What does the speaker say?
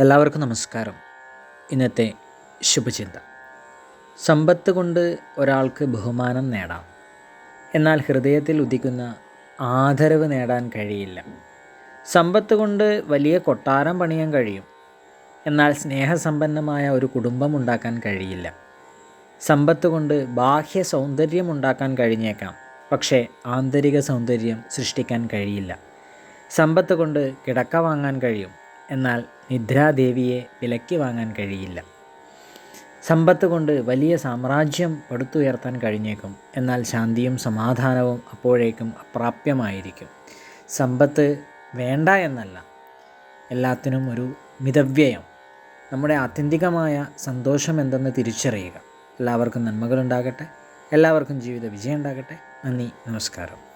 എല്ലാവർക്കും നമസ്കാരം. ഇന്നത്തെ ശുഭചിന്ത. സമ്പത്ത് കൊണ്ട് ഒരാൾക്ക് ബഹുമാനം നേടാം. എന്നാൽ ഹൃദയത്തിൽ ഉദിക്കുന്ന ആദരവ് നേടാൻ കഴിയില്ല. സമ്പത്ത് കൊണ്ട് വലിയ കൊട്ടാരം പണിയാൻ കഴിയും. എന്നാൽ സ്നേഹസമ്പന്നമായ ഒരു കുടുംബം ഉണ്ടാക്കാൻ കഴിയില്ല. സമ്പത്ത് കൊണ്ട് ബാഹ്യ സൗന്ദര്യം ഉണ്ടാക്കാൻ കഴിഞ്ഞേക്കാം. പക്ഷേ ആന്തരിക സൗന്ദര്യം സൃഷ്ടിക്കാൻ കഴിയില്ല. സമ്പത്ത് കൊണ്ട് കിടക്ക വാങ്ങാൻ കഴിയും. എന്നാൽ നിദ്രാദേവിയെ വിലക്കി വാങ്ങാൻ കഴിയില്ല. സമ്പത്ത് കൊണ്ട് വലിയ സാമ്രാജ്യം പടുത്തുയർത്താൻ കഴിഞ്ഞേക്കും. എന്നാൽ ശാന്തിയും സമാധാനവും അപ്പോഴേക്കും അപ്രാപ്യമായിരിക്കും. സമ്പത്ത് വേണ്ട എന്നല്ല. എല്ലാത്തിനും ഒരു മിതവ്യയം. നമ്മുടെ ആത്യന്തികമായ സന്തോഷം എന്തെന്ന് തിരിച്ചറിയുക. എല്ലാവർക്കും നന്മകളുണ്ടാകട്ടെ. എല്ലാവർക്കും ജീവിത വിജയം ഉണ്ടാകട്ടെ നന്ദി. നമസ്കാരം.